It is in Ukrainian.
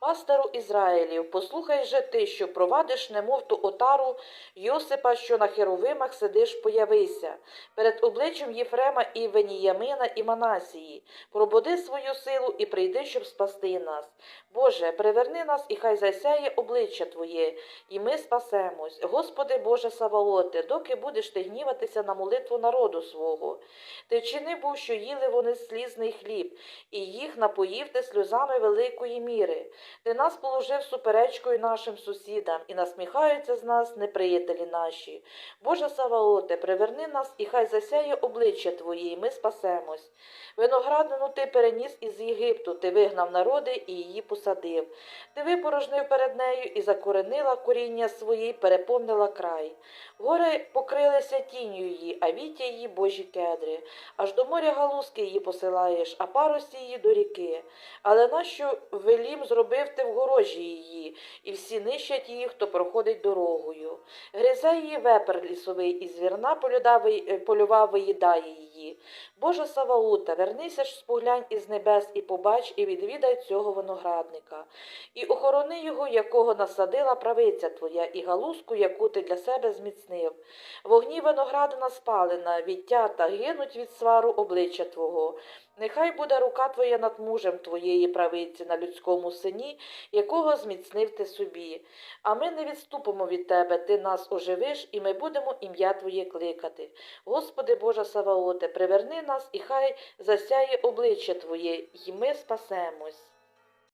Пастеру Ізраїлів, послухай же ти, що провадиш, немов ту отару Йосипа, що на херовимах сидиш, появися, перед обличчям Єфрема і Веніямина і Манасії. Пробуди свою силу і прийди, щоб спасти нас. Боже, приверни нас, і хай засяє обличчя Твоє, і ми спасемось. Господи Боже Саваоте, доки будеш ти гніватися на молитву народу свого. Ти вчини був, що їли вони слізний хліб, і їх напоїв ти сльозами великої міри. Ти нас положив суперечкою нашим сусідам, і насміхаються з нас неприятелі наші. Боже Саваоте, приверни нас, і хай засяє обличчя Твоє, і ми спасемось. Виноградину ти переніс із Єгипту, ти вигнав народи і її посадив. Ти випорожнив перед нею і закоренила коріння свої, переповнила край. Гори покрилися тінню її, а віття її божі кедри. Аж до моря галузки її посилаєш, а парусі її до ріки. Але нащо велім зробив ти горожі її, і всі нищать її, хто проходить дорогою. Гризе її вепер лісовий, і звірна полюда ви- виїдає виїдає її. Боже Саваута, вернися ж споглянь із небес і побач, і відвідай цього виноградника, і охорони його, якого насадила правиця твоя, і галузку, яку ти для себе зміцнив. Вогні виноградина спалена, відтята, гинуть від свару обличчя Твого. Нехай буде рука Твоя над мужем Твоєї правиці на людському сині, якого зміцнив ти собі. А ми не відступимо від Тебе, Ти нас оживиш, і ми будемо ім'я Твоє кликати. Господи Боже Саваоте, приверни нас, і хай засяє обличчя Твоє, і ми спасемось.